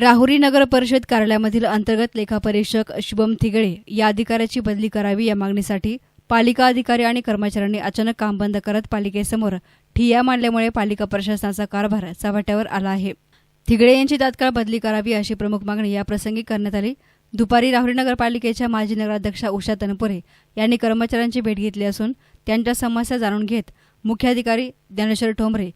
राहुरी नगर परिषद कार्यालयामधील अंतर्गत लेखापरीक्षक शुभम थिगळे या अधिकाऱ्याची बदली करावी या मागणीसाठी पालिका अधिकारी आणि कर्मचाऱ्यांनी अचानक काम बंद करत पालिकेसमोर ठिय्या मांडल्यामुळे पालिका प्रशासनाचा कारभार चव्हाट्यावर आला आहे. थिगळे यांची तात्काळ बदली करावी अशी प्रमुख मागणी याप्रसंगी करण्यात आली. दुपारी राहुरी नगरपालिकेच्या माजी नगराध्यक्षा उषा तनपुरे यांनी कर्मचाऱ्यांची भेट घेतली असून त्यांच्या समस्या जाणून घेत मुख्याधिकारी ज्ञानेश्वर ठोंबरे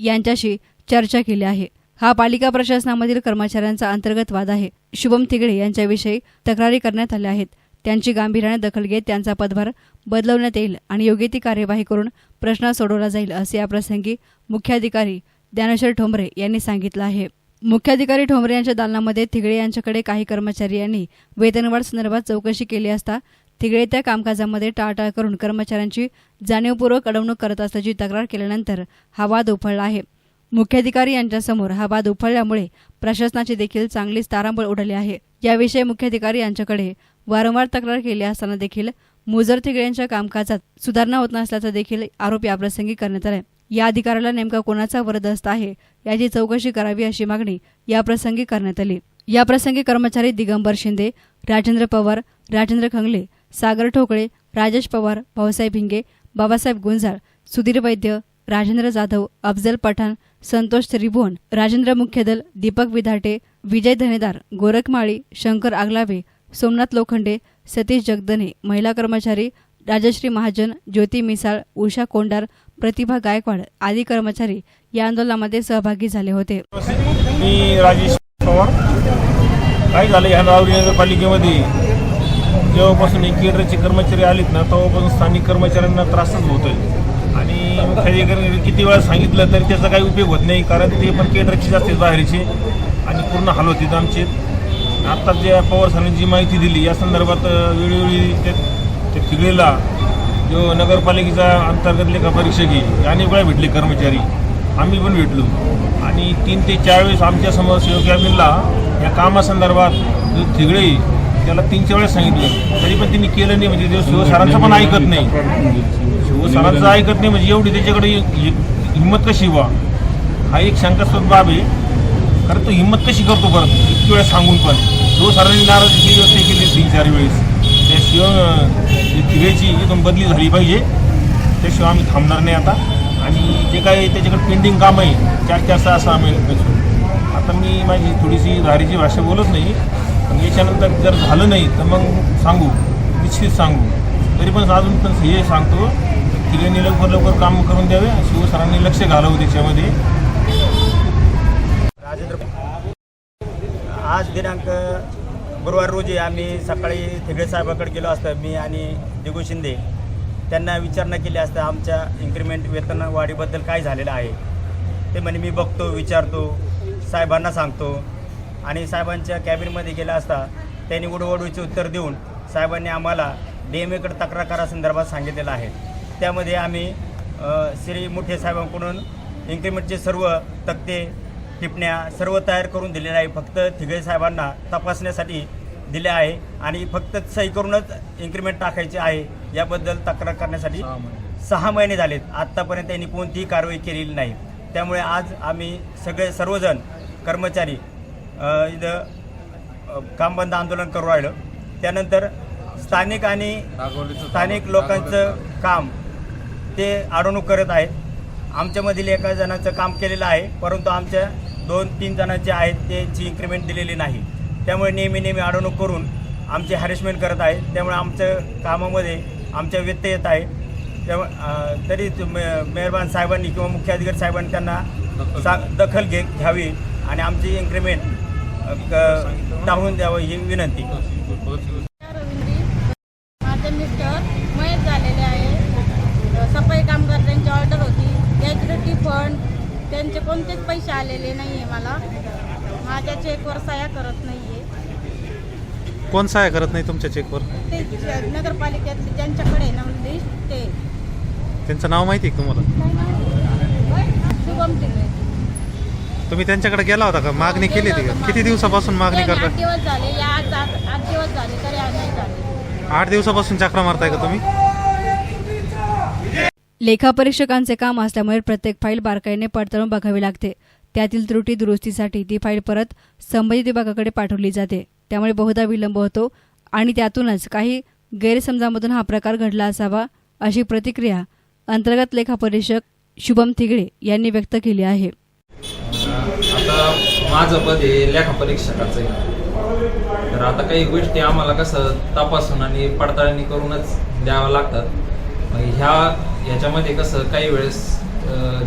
यांच्याशी चर्चा केली आहे. हा पालिका प्रशासनामधील कर्मचाऱ्यांचा अंतर्गत वाद आहे. शुभम तिगडे यांच्याविषयी तक्रारी करण्यात आल्या आहेत. त्यांची गांभीर्याने दखल घेत त्यांचा पदभार बदलवण्यात येईल आणि योग्य ती कार्यवाही करून प्रश्न सोडवला जाईल असे याप्रसंगी मुख्याधिकारी ज्ञानेश्वर ठोंबरे यांनी सांगितलं आहे. मुख्याधिकारी ठोंबरे यांच्या दालनामध्ये थिगळे यांच्याकडे काही कर्मचारी यांनी वेतनवाढ संदर्भात चौकशी केली असता थिगडे त्या कामकाजामध्ये टाळटाळ करून कर्मचाऱ्यांची जाणीवपूर्वक अडवणूक करत असल्याची तक्रार केल्यानंतर हा वाद उफळला आहे. मुख्याधिकारी यांच्यासमोर हा वाद उफळल्यामुळे प्रशासनाची देखील चांगलीच तारांबळ उडाली आहे. याविषयी मुख्याधिकारी यांच्याकडे वारंवार तक्रार केली असताना देखील मुजर थिगळे यांच्या कामकाजात सुधारणा होत नसल्याचा देखील आरोप याप्रसंगी करण्यात आला या अधिकाऱ्याला नेमका कोणाचा वरदस्त आहे याची चौकशी करावी अशी मागणी याप्रसंगी करण्यात आली. याप्रसंगी कर्मचारी दिगंबर शिंदे राजेंद्र पवार राजेंद्र खंगले सागर ठोकळे राजेश पवार भाऊसाहेब हिंगे बाबासाहेब गुंजाळ सुधीर वैद्य राजेंद्र जाधव अफजल पठाण संतोष त्रिभुवन राजेंद्र मुख्यदल दीपक विधाटे विजय धनेदार गोरखमाळी शंकर आगलावे सोमनाथ लोखंडे सतीश जगदने महिला कर्मचारी राजश्री महाजन ज्योती मिसाळ उषा कोंडार प्रतिभा गायकवाड आदी कर्मचारी या आंदोलनामध्ये सहभागी झाले होते. मी राजेश पवार. काय झालं ह्या नगरपालिकेमध्ये? जेव्हापासून एक केंद्राचे कर्मचारी आलेत ना तेव्हापासून स्थानिक कर्मचाऱ्यांना त्रासच होतोय. आणि मुख्याधिकारी किती वेळा सांगितलं तरी त्याचा काही उपयोग होत नाही कारण ते पण केंद्राचे असते बाहेरचे आणि पूर्ण हाल होते आमचे. आत्ता ज्या पवार सरांनी जी माहिती दिली या संदर्भात वेळोवेळी ते ते जो नगरपालिकेचा अंतर्गत लेखा परीक्षक आहे अनेक वेळा भेटले कर्मचारी. आम्ही पण भेटलो. आणि तीन ते चार वेळेस आमच्यासमोर सेवक कॅबिनला या कामासंदर्भात जो थिगळे त्याला तीन चार वेळेस सांगितलं. तरी पण त्यांनी केलं नाही म्हणजे शिव सरांचं पण ऐकत नाही. शिवसरांचं ऐकत नाही म्हणजे एवढी त्याच्याकडे हिंमत कशी व्हा हा एक शंकास्पद बाब आहे. कारण तो हिंमत कशी करतो परत? इतकी वेळा सांगून पण. जो सरांनी नाराजगी व्यक्त केली तीन चार वेळेस. त्याशिवाय तिघेची एकदम बदली झाली पाहिजे. त्याशिवाय आम्ही थांबणार नाही आता. आणि जे काही त्याच्याकडे पेंडिंग काम आहे चार चार सहा सहा महिन्यात आता मी माझी थोडीशी धारीची भाषा बोलत नाही. पण याच्यानंतर जर झालं नाही तर मग सांगू निश्चित सांगू. तरी पण अजून पण हे सांगतो तिघांनी लवकर लवकर काम करून द्यावे शिवसरांनी लक्ष घालावं त्याच्यामध्ये. राजेंद्र आज दिनांक गुरुवार रोजी आम्ही सकाळी थिगडे साहेबाकडे गेलो असतं मी आणि दिगू शिंदे. त्यांना विचारणा केली असता आमच्या इन्क्रिमेंट वेतन वाढीबद्दल काय झालेलं आहे? ते म्हणे मी बघतो विचारतो साहेबांना सांगतो. आणि साहेबांच्या कॅबिनमध्ये गेला असता त्यांनी उडवडूचे उत्तर देऊन साहेबांनी आम्हाला डी एम एकडे तक्रार करासंदर्भात सांगितलेलं आहे. त्यामध्ये आम्ही श्री मुठे साहेबांकडून इन्क्रिमेंटचे सर्व तक्ते टिपण्या सर्व तयार करून दिलेले आहे. फक्त थिगळे साहेबांना तपासण्यासाठी दिले आहे आणि फक्त सही करूनच इन्क्रिमेंट टाकायचे आहे. याबद्दल तक्रार करण्यासाठी सहा महिने. झालेत. आत्तापर्यंत त्यांनी कोणतीही कारवाई केलेली नाही. त्यामुळे आज आम्ही सगळे सर्वजण कर्मचारी इथं कामबंद आंदोलन करू राहिलं. त्यानंतर स्थानिक आणि स्थानिक लोकांचं काम. ते अडवणूक करत आहेत. आमच्यामधील एका जणाचं काम केलेलं आहे परंतु आमच्या दोन तीन जणांचे आहेत त्यांची इन्क्रिमेंट दिलेली नाही. त्यामुळे नेहमी नेहमी अडवणूक करून आमचे हॅरेसमेंट करत आहेत. त्यामुळे आमच्या कामामध्ये आमच्या व्यत्यय येत आहे त्यामुळे तरी मेहरबान साहेबांनी किंवा मुख्याधिकारी साहेबांनी त्यांना सा दखल घे घ्यावी आणि आमची इन्क्रिमेंट टाळून द्यावं ही विनंती. माझे मिस्टर मयत झालेले आहे. सफाई कामगार त्यांची ऑर्डर होती. गॅज्युटी फंड त्यांचे कोणतेच पैसे आलेले नाही आहे मला. माझ्या चेकवर सह्या करत नाही आहे कोण सहाय्य करत नाही तुमच्या चेकवर ते नगरपालिकेतले ज्यांच्याकडे आहे ना लिस्ट ते. त्यांचं नाव माहिती आहे तुम्हाला? शुभम तिकडे तुम्ही त्यांच्याकडे गेला होता का? मागणी केली होती का? किती दिवसापासून मागणी आठ करता? दिवस झाले या आठ दिवस झाले तरी आज नाही झाले आठ दिवसापासून चक्रा मारताय का तुम्ही? लेखापरीक्षकांचे काम असल्यामुळे प्रत्येक फाईल बारकाईने पडताळून बघावी लागते. त्यातील त्रुटी दुरुस्तीसाठी ती फाईल परत संबंधित विभागाकडे पाठवली जाते. त्यामुळे बहुधा विलंब होतो आणि त्यातूनच काही गैरसमजामधून हा प्रकार घडला असावा अशी प्रतिक्रिया अंतर्गत लेखापरीक्षक शुभम थिगडे यांनी व्यक्त केली आहे. माझं पद हे लेखापरीक्षकाचं आहे. तर आता काही गोष्टी आम्हाला कसं तपासून आणि पडताळणी करूनच द्याव्या लागतात. मग ह्या ह्याच्यामध्ये कसं काही वेळेस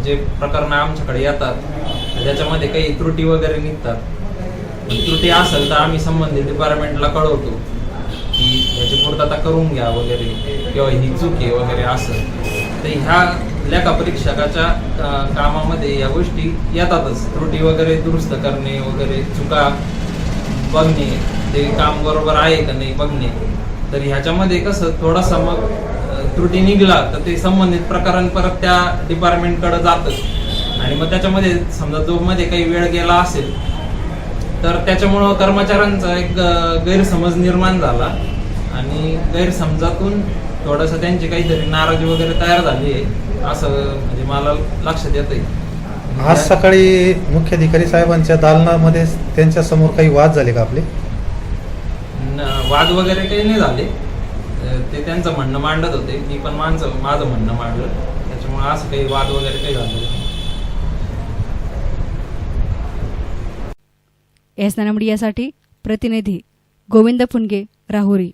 जे प्रकरणं आमच्याकडे येतात त्याच्यामध्ये काही त्रुटी वगैरे निघतात. त्रुटी असेल तर आम्ही संबंधित डिपार्टमेंटला कळवतो की ह्याची पूर्तता करून घ्या वगैरे किंवा ही चूक आहे वगैरे असं तर ह्या लेखापरीक्षकाच्या कामामध्ये या गोष्टी येतातच. त्रुटी वगैरे दुरुस्त करणे वगैरे चुका बघणे ते काम बरोबर आहे का नाही बघणे. तर ह्याच्यामध्ये कसं थोडासा मग त्रुटी निघला तर ते संबंधित प्रकरण परत त्या डिपार्टमेंटकडे जातच. आणि मग त्याच्यामध्ये समजा जो मध्ये काही वेळ गेला असेल तर त्याच्यामुळं कर्मचाऱ्यांचा एक गैरसमज निर्माण झाला. आणि गैरसमजातून थोडंसं त्यांची काहीतरी नाराजी वगैरे तयार झाली आहे. असं म्हणजे मला लक्षात येतंय. आज सकाळी मुख्याधिकारी साहेबांच्या दालनामध्ये त्यांच्यासमोर काही वाद झाले का आपले? न- वाद वगैरे काही नाही झाले. ते त्यांचं म्हणणं मांडत होते. मी पण माझं माझं म्हणणं मांडलं. त्याच्यामुळे असं काही वाद वगैरे काही झालं नाही. एस नानमडी यासाठी प्रतिनिधी गोविंद फुनगे राहुरी.